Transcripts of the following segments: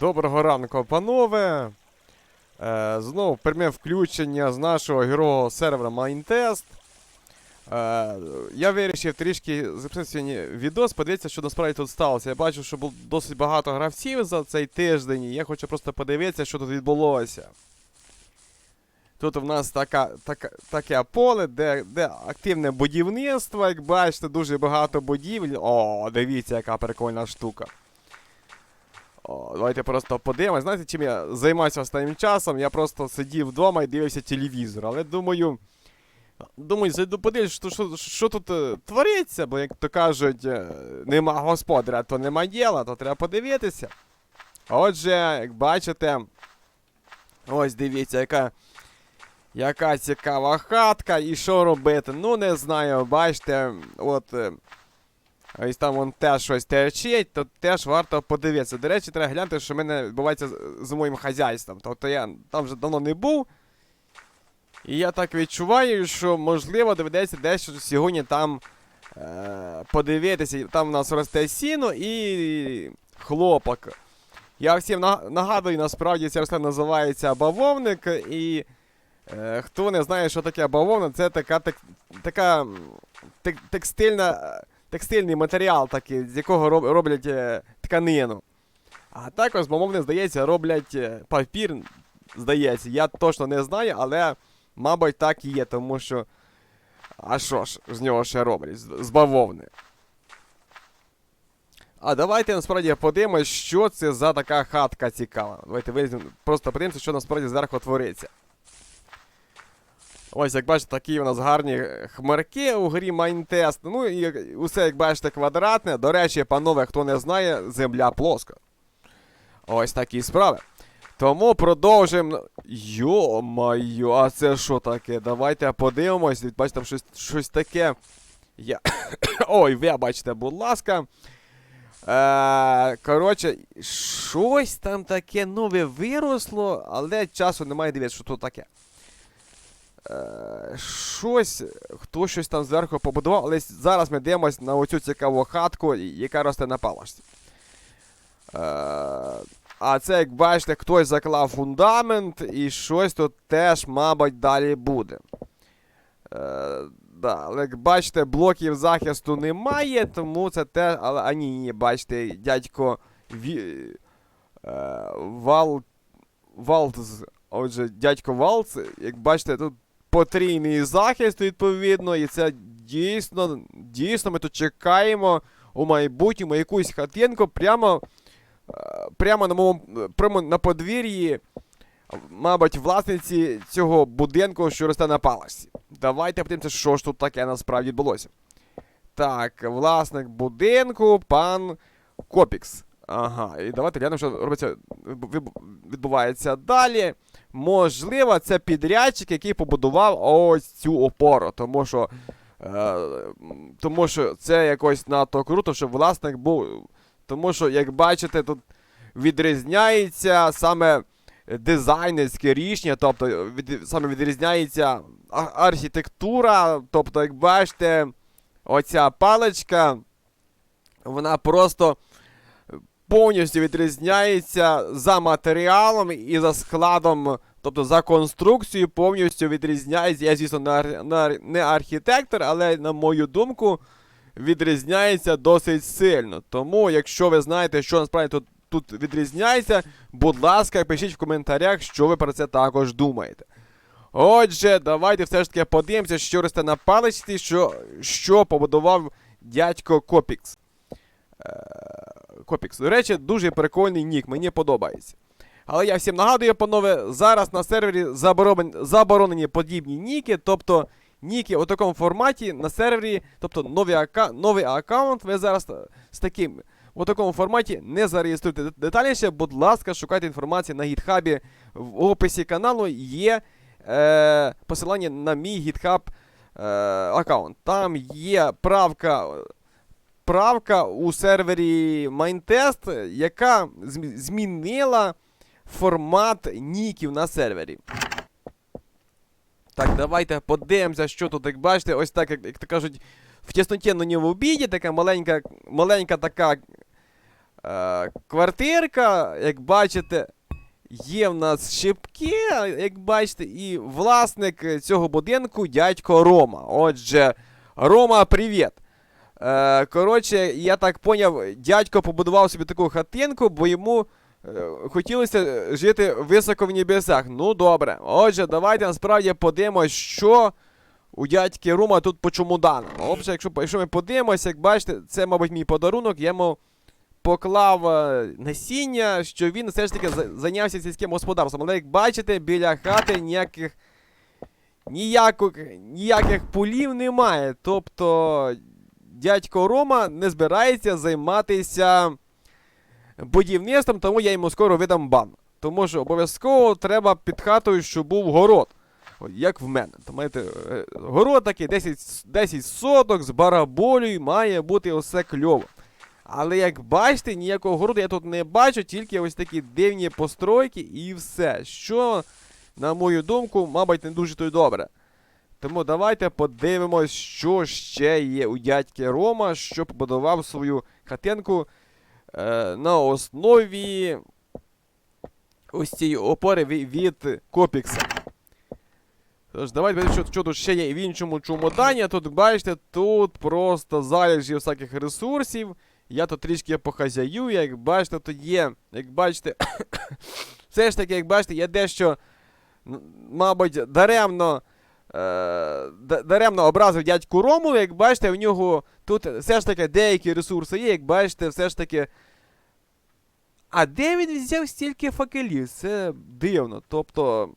Доброго ранку, панове. Е, знову пряме включення з нашого героя сервера Майнтест. Е, я вирішив трішки записати сьогодні відос, подивитися, що насправді тут сталося. Я бачу, що було досить багато гравців за цей тиждень, і я хочу просто подивитися, що тут відбулося. Тут в нас така, така, таке поле, де, де активне будівництво, як бачите, дуже багато будівель. О, дивіться, яка прикольна штука. О, давайте просто подивимось. Знаєте, чим я займаюся останнім часом? Я просто сидів вдома і дивився телевізор. Але думаю. Думаю, зайду подивлюсь, що, що, що тут е, твориться, бо як то кажуть, е, нема господаря, то нема діла, то треба подивитися. Отже, як бачите, ось дивіться, яка, яка цікава хатка, і що робити. Ну, не знаю, бачите, от. е, Ось там вон теж щось терчить, то теж варто подивитися. До речі, треба глянути, що в мене відбувається з, моїм хазяйством. Тобто я там вже давно не був. І я так відчуваю, що можливо доведеться дещо сьогодні там е, подивитися. Там у нас росте сіно і хлопок. Я всім нагадую, насправді ця рослина називається бавовник. І е, хто не знає, що таке бавовник, це така, тек, така тек, текстильна. Текстильний матеріал, такий, з якого роблять е, тканину. А також, бавовни, здається, роблять е, папір, здається. Я точно не знаю, але, мабуть, так і є, тому що. А що ж, з нього ще роблять? З бавовни. А давайте насправді подивимось, що це за така хатка цікава. Давайте виліземо, просто подивимося, що насправді зверху твориться. Ось, як бачите, такі у нас гарні хмарки у грі Майнтест. Ну і усе, як бачите, квадратне. До речі, панове, хто не знає, земля плоска. Ось такі справи. Тому продовжуємо. Йо-майо, а це що таке? Давайте подивимось. Бачите, там щось, щось таке. Я... Ой, ви бачите, будь ласка. Е, коротше, щось там таке нове виросло, але часу немає дивитися, що тут таке. Е, щось, хто щось там зверху побудував, але зараз ми дивимося на оцю цікаву хатку, яка росте на палашці. Е, а це, як бачите, хтось заклав фундамент, і щось тут теж, мабуть, далі буде. Е, да, але як бачите, блоків захисту немає, тому це теж. Але а ні, ні, бачите, дядько Ві... Вал... Валц. Отже, дядько Валц, як бачите, тут потрійний захист, відповідно, і це дійсно, дійсно ми тут чекаємо у майбутньому якусь хатинку прямо, е, прямо на моєму, прямо на подвір'ї, мабуть, власниці цього будинку, що росте на паласі. Давайте подивимося, що ж тут таке насправді відбулося. Так, власник будинку, пан Копікс. Ага, і давайте глянемо, що робиться, відбувається далі. Можливо, це підрядчик, який побудував ось цю опору, тому що. Е, тому що це якось надто круто, щоб власник був. Тому що, як бачите, тут відрізняється саме дизайнерське рішення, тобто від, саме відрізняється архітектура. Тобто, як бачите, оця паличка, вона просто повністю відрізняється за матеріалом і за складом, тобто за конструкцією повністю відрізняється. Я, звісно, не, ар- ар- не архітектор, але, на мою думку, відрізняється досить сильно. Тому, якщо ви знаєте, що насправді тут, тут відрізняється, будь ласка, пишіть в коментарях, що ви про це також думаєте. Отже, давайте все ж таки подивимося, що росте на паличці, що, що побудував дядько Копікс. Е, Копікс. До речі, дуже прикольний нік, мені подобається. Але я всім нагадую, панове, зараз на сервері заборонені, заборонені подібні ніки, тобто ніки у такому форматі на сервері, тобто новий, ака, новий аккаунт, ви зараз е, з таким у такому форматі не зареєструйте детальніше. Будь ласка, шукайте інформацію на гітхабі. В описі каналу є е, посилання на мій GitHub е, аккаунт. Там є правка правка у сервері Mindtest, яка змінила формат ніків на сервері. Так, давайте подивимося, що тут, як бачите, ось так, як, як то кажуть, в тісноті, но не в обіді, така маленька, маленька така Е, квартирка, як бачите, є в нас шибки, як бачите, і власник цього будинку дядько Рома. Отже, Рома, привіт. Е, коротше, я так поняв, дядько побудував собі таку хатинку, бо йому е, хотілося жити високо в небесах. Ну добре. Отже, давайте насправді подивимось, що у дядьки Рома тут по чомуданам. Отже, якщо, якщо ми подивимося, як бачите, це, мабуть, мій подарунок, я йому поклав е, насіння, що він все ж таки зайнявся сільським господарством. Але як бачите, біля хати ніяких. Ніяких, ніяких полів немає. Тобто дядько Рома не збирається займатися будівництвом, тому я йому скоро видам бан. Тому що обов'язково треба під хатою, щоб був город. Як в мене. То е, город такий 10, 10 соток з бараболею, має бути усе кльово. Але як бачите, ніякого городу я тут не бачу, тільки ось такі дивні постройки і все. Що, на мою думку, мабуть, не дуже то й добре. Тому давайте подивимось, що ще є у дядьки Рома, що побудував свою хатинку е, на основі ось цієї опори ві- від Копікса. Тож, давайте подивимось, що, що тут ще є в іншому чумодані. Тут, бачите, тут просто залежі всяких ресурсів. Я тут трішки похазяю, як бачите, тут є, як бачите, все ж таки, як бачите, я дещо, мабуть, даремно. Е, да- даремно образив дядьку Рому, як бачите, в нього тут все ж таки деякі ресурси є, як бачите, все ж таки. А де він взяв стільки факелів? Це дивно. Тобто.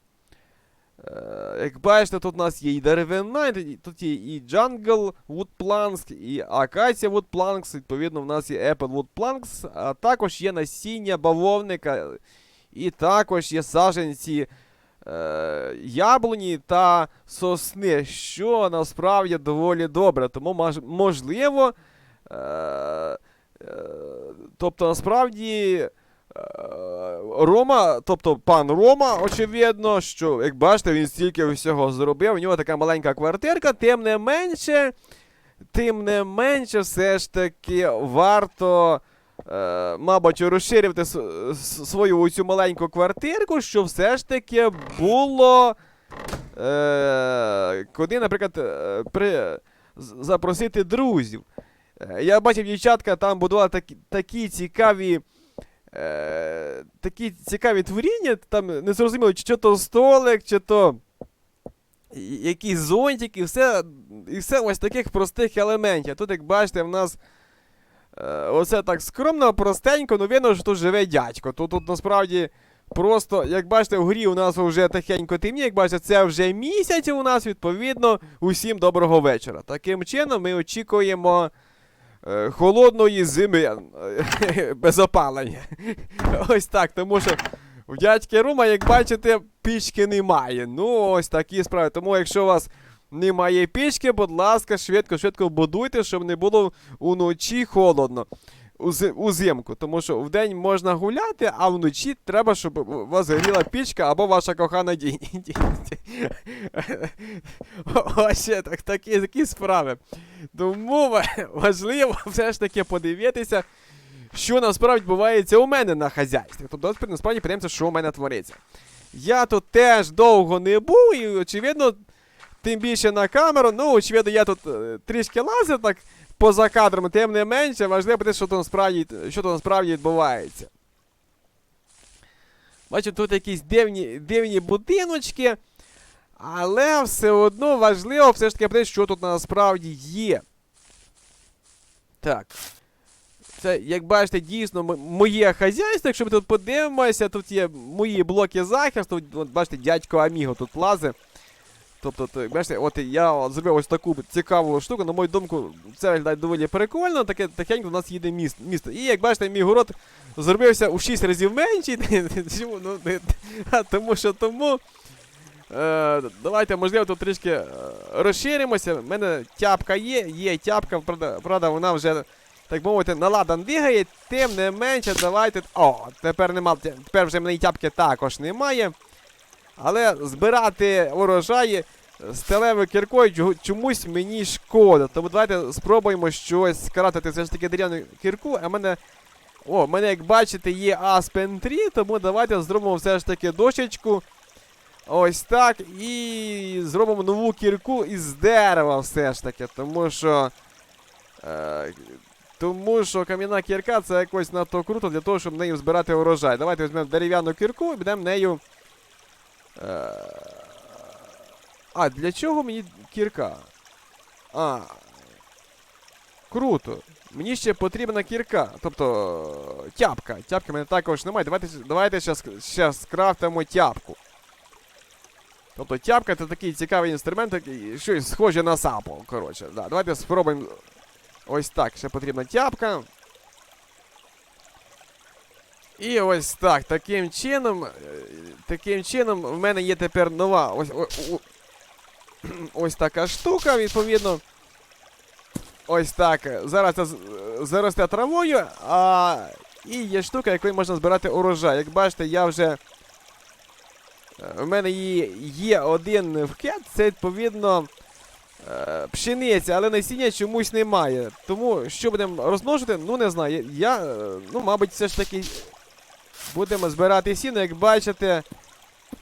Е, як бачите, тут у нас є і деревина, і тут є і Jungle Wood Planks, і Acacia Wood Planks, відповідно, в нас є Apple Wood Planks, а також є насіння бавовника, і також є саженці е, яблуні та сосни, що насправді доволі добре. Тому можливо. Е, е, тобто, насправді. е, Рома, тобто пан Рома, очевидно, що, як бачите, він стільки всього зробив. У нього така маленька квартирка, тим не менше, тим не менше, все ж таки варто, мабуть, розширити свою цю маленьку квартирку, щоб все ж таки було. Е, куди, наприклад, е, при, запросити друзів. Е, Я бачив, дівчатка там будували такі, такі цікаві. Е, такі цікаві творіння, там не зрозуміло, чи то столик, чи то якісь зонтики, все, і все ось таких простих елементів. Тут, як бачите, в нас е, оце так скромно, простенько, ну видно, що тут живе дядько. Тут, тут насправді просто, як бачите, в грі у нас вже тихенько темніє, як бачите, це вже місяць у нас, відповідно, усім доброго вечора. Таким чином ми очікуємо. е, Холодної зими е, без опалення. Ось так, тому що у дядьки Рума, як бачите, пічки немає. Ну, ось такі справи. Тому, якщо у вас немає пічки, будь ласка, швидко-швидко будуйте, щоб не було уночі холодно. Узимку, тому що вдень можна гуляти, а вночі треба, щоб у вас горіла пічка або ваша кохана дійність. Ось так, такі, такі справи. Тому важливо все ж таки подивитися, що насправді відбувається у мене на хазяйстві. Тобто, насправді подивимося, що у мене твориться. Я тут теж довго не був, і, очевидно, тим більше на камеру, ну, очевидно, я тут е, трішки лазив так поза кадром, тим не менше, важливо подивитися, що тут насправді, що тут насправді відбувається. Бачу, тут якісь дивні, дивні будиночки. Але все одно важливо все ж таки подивитися, що тут насправді є. Так. Це, як бачите, дійсно моє хазяйство. Якщо ми тут подивимося, тут є мої блоки захисту. Бачите, дядько Аміго тут лазить. Тобто, то, як бачите, от я зробив ось таку цікаву штуку. На мою думку, це виглядає доволі прикольно. Таке тихенько у нас їде міст, місто. І як бачите, мій город зробився у 6 разів менший. Чому? Ну, тому що тому. Е, давайте, можливо, тут трішки е, розширимося. У мене тяпка є, є тяпка, правда, правда, вона вже, так мовити, наладан бігає. Тим не менше, давайте. О, тепер нема. Тепер вже в мене тяпки також немає. Але збирати урожаї сталевою кіркою чомусь мені шкода. Тому давайте спробуємо щось скаратити все ж таки дерев'яну кірку, а в мене О, в мене, як бачите, є Aspen 3, тому давайте зробимо все ж таки дощечку. Ось так. І зробимо нову кірку із дерева все ж таки. Тому що. Е, тому що кам'яна кірка це якось надто круто для того, щоб нею збирати урожай. Давайте візьмемо дерев'яну кірку і будемо нею. Е, а, для чого мені кірка? А. Круто. Мені ще потрібна кірка. Тобто. Тяпка. Тяпки мене також немає. Давайте, давайте ще, скрафтимо тяпку. Тобто тяпка це такий цікавий інструмент, щось схоже на сапу. Коротше, да. Давайте спробуємо. Ось так, ще потрібна тяпка. І ось так. Таким чином. е, Таким чином, в мене є тепер нова. Ось, ось така штука, відповідно. Ось так. Зараз це заросте травою, а і є штука, якою можна збирати урожай. Як бачите, я вже. е, В мене є, один вкет, це відповідно е, пшениця, але насіння чомусь немає. Тому що будемо розмножити, ну не знаю. Я, ну, мабуть, все ж таки будемо збирати сіно, як бачите.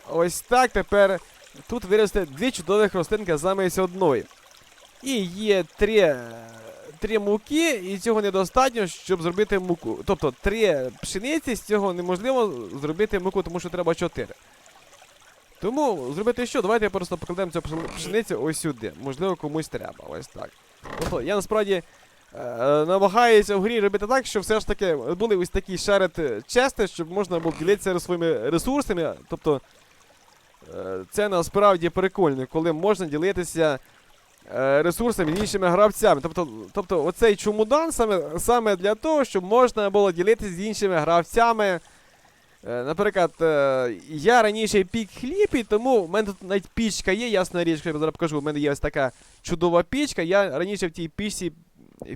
Ось так тепер тут виросте дві чудових рослинки замість одної. І є три, три муки, і цього недостатньо, щоб зробити муку. Тобто три пшениці, з цього неможливо зробити муку, тому що треба чотири. Тому зробити що? Давайте просто покладемо цю пшеницю ось сюди. Можливо, комусь треба. Ось так. Тобто я насправді е, намагаюся в грі робити так, щоб все ж таки були ось такі шарити чести, щоб можна було ділитися своїми ресурсами. Тобто е, це насправді прикольно, коли можна ділитися е, ресурсами іншими гравцями. Тобто, тобто оцей чумудан саме, саме для того, щоб можна було ділитися з іншими гравцями. Наприклад, я раніше пік хліб, і тому в мене тут навіть пічка є, ясна річ, я зараз покажу, в мене є ось така чудова пічка. Я раніше в тій пічці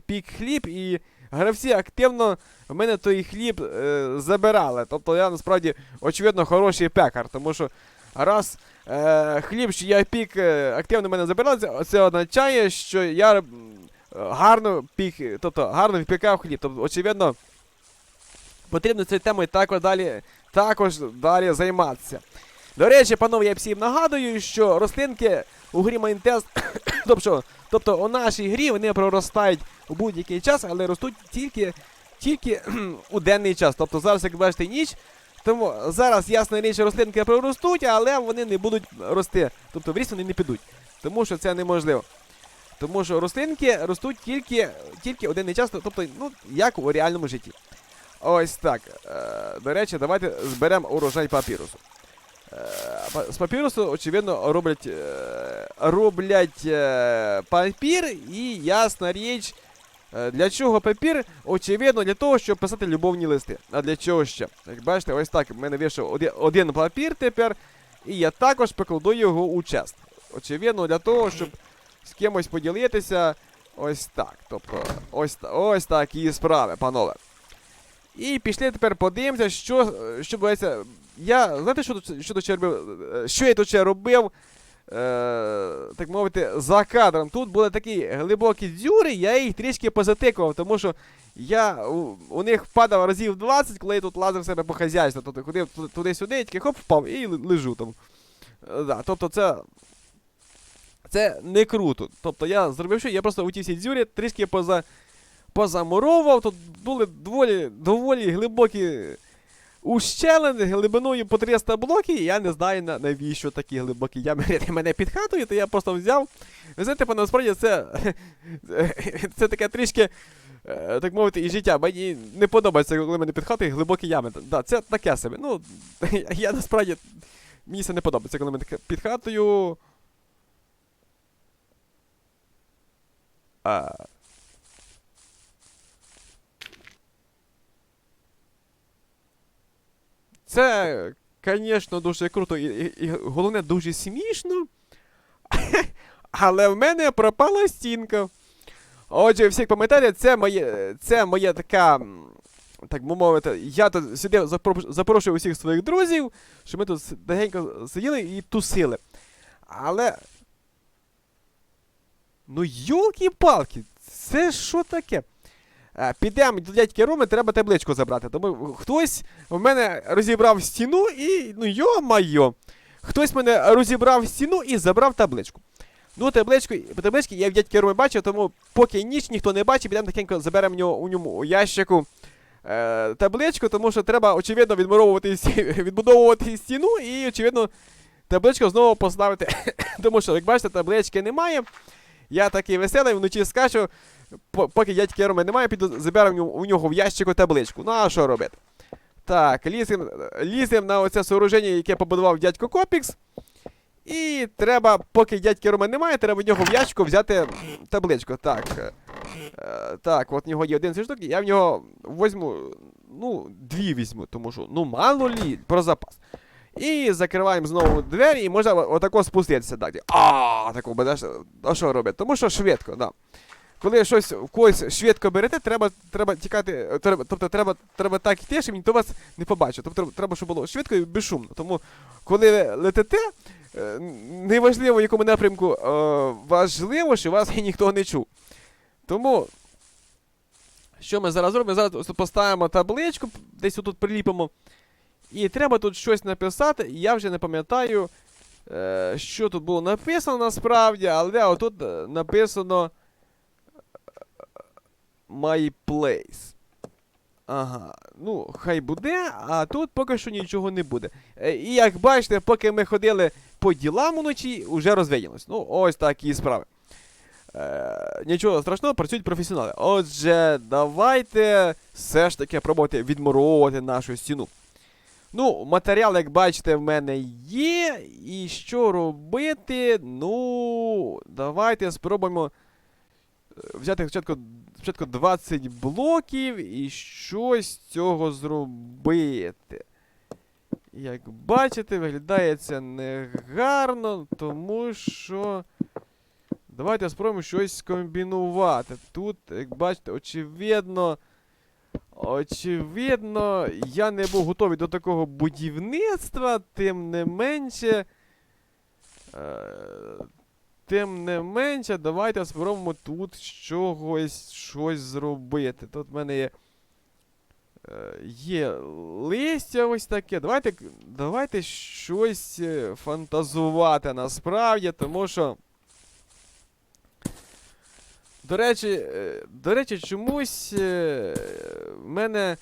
пік хліб, і гравці активно в мене той хліб е, забирали. Тобто я насправді, очевидно, хороший пекар, тому що раз е, хліб, що я пік е, активно в мене забирали, це, означає, що я гарно пік, тобто гарно випікав хліб. Тобто, очевидно, потрібно цією темою також далі, також далі займатися. До речі, панове, я всім нагадую, що рослинки у грі Майнтест, тобто, тобто у нашій грі вони проростають у будь-який час, але ростуть тільки, тільки у денний час. Тобто зараз, як бачите, ніч. Тому зараз, ясна річ, рослинки проростуть, але вони не будуть рости. Тобто в ріст вони не підуть. Тому що це неможливо. Тому що рослинки ростуть тільки, тільки денний час, тобто, ну, як у реальному житті. Ось так. Е, до речі, давайте зберемо урожай папірусу. З папірусу, очевидно, роблять, е, роблять е, папір і ясна річ. е, Для чого папір? Очевидно, для того, щоб писати любовні листи. А для чого ще? Як бачите, ось так в мене вийшов один, папір тепер, і я також покладу його у чест. Очевидно, для того, щоб з кимось поділитися. Ось так. Тобто, ось, ось такі справи, панове. І пішли тепер подивимося, що, що відбувається. Я, знаєте, що що тут ще робив? Е, Що я тут ще робив? Е, так мовити, за кадром. Тут були такі глибокі дзюри, я їх трішки позатикував, тому що я у, у них впадав разів 20, коли я тут лазив себе по хазяйству. Тобто ходив туди-сюди, тільки хоп, впав і лежу там. Е, да, тобто це. Це не круто. Тобто я зробив що? Я просто у ті всі дзюрі трішки поза, позамуровував. Тут були доволі, доволі глибокі ущелини глибиною по 300 блоків. і Я не знаю навіщо такі глибокі ями мене під хатою, то я просто взяв. Ви знаєте, пане, насправді це, це таке трішки. е, Так мовити, і життя. Мені не подобається, коли мене під хатою глибокі ями. Да, це таке собі. Ну, я насправді. Мені це не подобається, коли мене під хатою. А... Це, звісно, дуже круто і, і, і головне дуже смішно. Але в мене пропала стінка. Отже, всіх пам'ятаєте, це моє, це моя така. Так би мовити, я тут запро- запрошую усіх своїх друзів, щоб ми тут с- сиділи і тусили. Але. Ну, йолки-палки, це що таке? Е, Підемо до дядьки Роми, треба табличку забрати. Тому хтось в мене розібрав стіну і. Ну йо-майо. Хтось в мене розібрав стіну і забрав табличку. Ну, табличку, таблички я в дядьки Роми бачив, тому поки ніч ніхто не бачить, підемо тихенько заберемо нього, у ньому у ящику е, табличку, тому що треба, очевидно, відмуровувати, відбудовувати стіну і, очевидно, табличку знову поставити. тому що, як бачите, таблички немає. Я такий веселий, вночі скачу, поки дядьки Роми немає, піду заберемо у нього в ящику табличку. Ну а що робити? Так, лізем, лізем на оце сооруження, яке побудував дядько Копікс. І треба, поки дядьки Роми немає, треба в нього в ящику взяти табличку. Так. е, так, от в нього є 11 штук, я в нього возьму, ну, дві візьму, тому що, ну, мало лі, про запас. І закриваємо знову двері, і можна отако спуститися. Так, а, тако, а що робити? Тому що швидко, да. Коли щось в когось швидко берете, треба, треба тікати, е, треба, тобто треба, треба так йти, щоб ніхто вас не побачив. Тобто треба, щоб було швидко і безшумно. Тому, коли ви летите, е, неважливо в якому напрямку, е, важливо, що вас ніхто не чув. Тому, що ми зараз робимо? Зараз поставимо табличку, десь тут приліпимо. І треба тут щось написати. Я вже не пам'ятаю, що тут було написано насправді, але отут написано My place. Ага, ну, хай буде, а тут поки що нічого не буде. Е, і як бачите, поки ми ходили по ділам уночі, вже розвиділось. Ну, ось такі справи. Е, нічого страшного, працюють професіонали. Отже, давайте все ж таки пробувати відмуровувати нашу стіну. Ну, матеріал, як бачите, в мене є. І що робити? Ну, давайте спробуємо е, взяти спочатку, спочатку 20 блоків і щось цього зробити. Як бачите, виглядає це негарно, тому що. Давайте спробуємо щось скомбінувати. Тут, як бачите, очевидно. Очевидно, я не був готовий до такого будівництва, тим не менше. Е, тим не менше, давайте спробуємо тут чогось щось зробити. Тут в мене є. е, Є листя ось таке. Давайте, давайте щось е, фантазувати насправді, тому що. До речі, е, до речі, чомусь в мене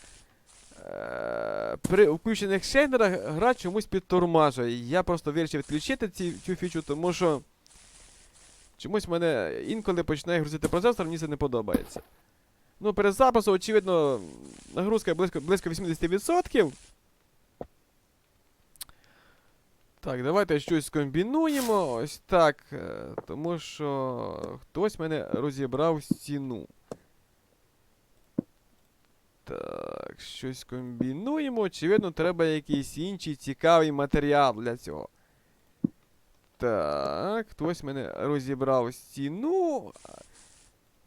при включених шейдерах гра чомусь підтормажує. Я просто вирішив відключити цю фічу, тому що чомусь мене інколи починає грузити процесор, мені це не подобається. Ну, перед записом, очевидно, нагрузка близько, близько 80%. Так, давайте щось скомбінуємо. Ось так. е, Тому що хтось мене розібрав стіну. Так, щось комбінуємо. Очевидно, треба якийсь інший цікавий матеріал для цього. Так, хтось мене розібрав стіну.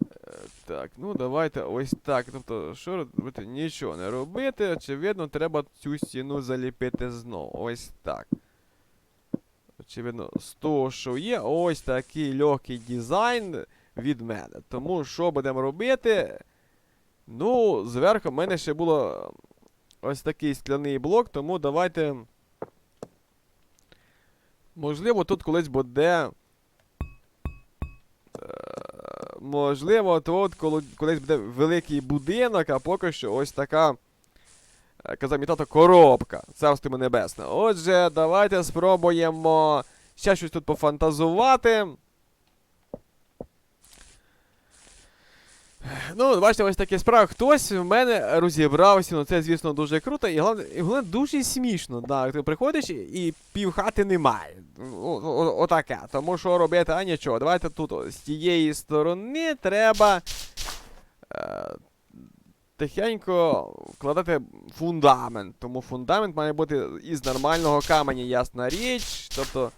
Е, Так, ну давайте ось так. Тобто, що робити? Нічого не робити. Очевидно, треба цю стіну заліпити знову. Ось так. Очевидно, з того, що є, ось такий легкий дизайн від мене. Тому що будемо робити? Ну, зверху в мене ще було ось такий скляний блок, тому давайте. Можливо, тут колись буде. е, Можливо, тут колись буде великий будинок, а поки що ось така. е, Казав мій тато коробка. Царство йому небесне. Отже, давайте спробуємо ще щось тут пофантазувати. Ну, бачите, ось такі справи. Хтось в мене розібрався, ну це, звісно, дуже круто, і головне, і головне дуже смішно. Да. Ти приходиш і півхати немає. О- Отаке. Тому що робити, а нічого. Давайте тут о, з тієї сторони треба е, тихенько вкладати фундамент. Тому фундамент має бути із нормального каменя, ясна річ. Тобто.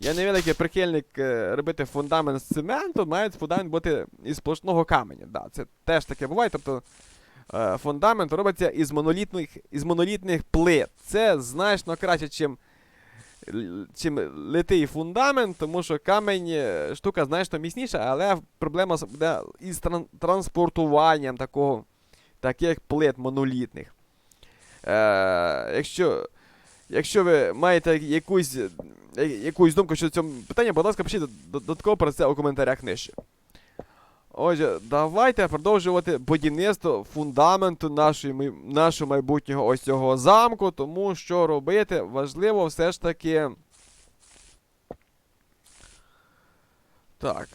Я невеликий прихильник е, робити фундамент з цементу, має фундамент бути із сплошного каменя. Да, це теж таке буває. Тобто е, фундамент робиться із монолітних, із монолітних плит. Це значно краще, чим, чим литий фундамент, тому що камінь е, штука значно міцніша, але проблема буде із тран- транспортуванням такого, таких плит монолітних. Е, якщо, якщо ви маєте якусь, е, якусь думку щодо цього питання, будь ласка, пишіть дод- додатково про це у коментарях нижче. Отже, давайте продовжувати будівництво фундаменту нашої, нашого майбутнього ось цього замку, тому що робити важливо все ж таки. Так.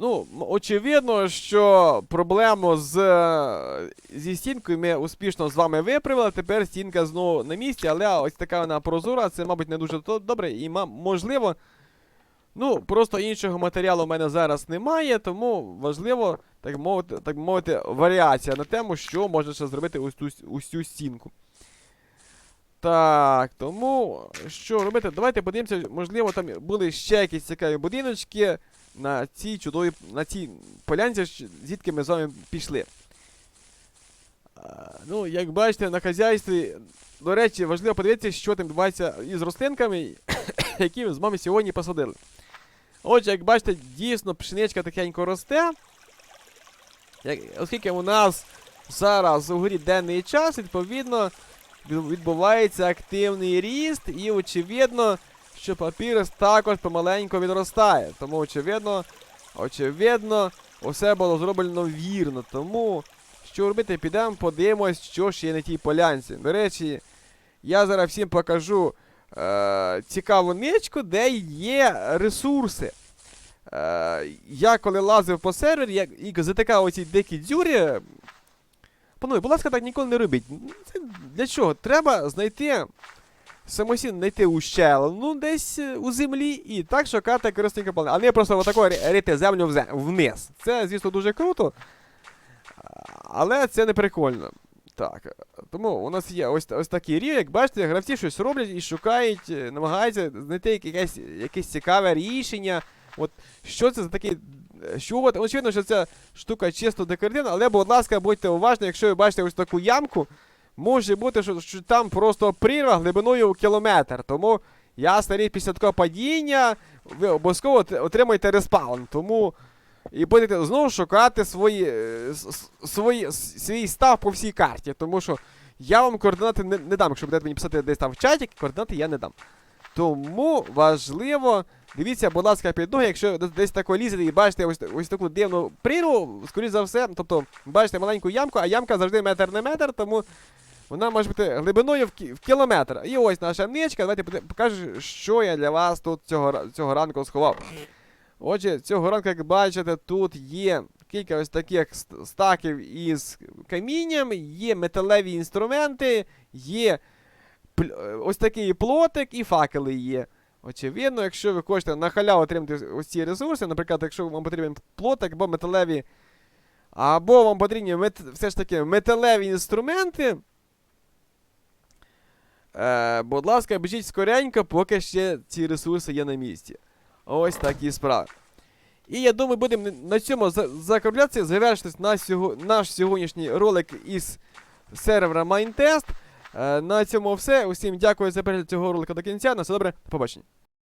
Ну, очевидно, що проблему з, е, зі стінкою ми успішно з вами виправили. Тепер стінка знову на місці, але ось така вона прозора, це, мабуть, не дуже добре. І можливо. Ну, просто іншого матеріалу в мене зараз немає, тому важливо, так мовити, так мовити, варіація на тему, що можна ще зробити ось ту, ось цю стінку. Так, тому що робити? Давайте подивимося, можливо, там були ще якісь цікаві будиночки на цій чудовій, на цій полянці, звідки ми з вами пішли. Ну, як бачите, на хазяйстві, до речі, важливо подивитися, що там відбувається із рослинками, які ми з вами сьогодні посадили. Отже, як бачите, дійсно пшеничка тихенько росте. Як, оскільки у нас зараз у горі денний час, відповідно, відбувається активний ріст, і очевидно, що папірус також помаленьку відростає. Тому, очевидно, очевидно, усе було зроблено вірно. Тому, що робити, підемо, подивимось, що ж є на тій полянці. До речі, я зараз всім покажу е, цікаву ничку, де є ресурси. Е, я коли лазив по сервері, я, і затикав оці дикі дзюрі. Панове, будь ласка, так ніколи не робіть. Це для чого? Треба знайти самостійно знайти ущелину десь е, у землі і так шукати корисника плани. А не просто отако ри- рити землю вниз. Це, звісно, дуже круто. Але це не прикольно. Так. Тому у нас є ось, ось такий рів, як бачите, гравці щось роблять і шукають, е, намагаються знайти якесь, якесь цікаве рішення. От що це за такий. е, Що от, очевидно, що ця штука чисто декоративна, але, будь ласка, будьте уважні, якщо ви бачите ось таку ямку, може бути, що, що там просто прірва глибиною у кілометр. Тому я старий після такого падіння, ви обов'язково от- отримаєте респаун. Тому і будете знову шукати свої, е, свої, свій став по всій карті. Тому що я вам координати не, не дам. Якщо будете мені писати десь там в чаті, координати я не дам. Тому важливо, дивіться, будь ласка, під ноги, якщо десь тако лізете і бачите ось, ось таку дивну прірву, скоріш за все, тобто бачите маленьку ямку, а ямка завжди метр на метр, тому вона може бути глибиною в, кі- в кілометр. І ось наша ничка, давайте покажу, що я для вас тут цього, цього ранку сховав. Отже, цього ранку, як бачите, тут є кілька ось таких стаків із камінням, є металеві інструменти, є ось такий плотик і факели є. Очевидно, якщо ви хочете на халяву отримати ось ці ресурси, наприклад, якщо вам потрібен плотик або металеві, або вам потрібні мет, все ж таки металеві інструменти. Е, будь ласка, біжіть скоренько, поки ще ці ресурси є на місці. Ось такі справи. І я думаю, будемо на цьому за- закруглятися, завершитись на сього, наш сьогоднішній ролик із сервера Майнтест. Е, на цьому все. Усім дякую за перегляд цього ролика до кінця. На все добре, побачення.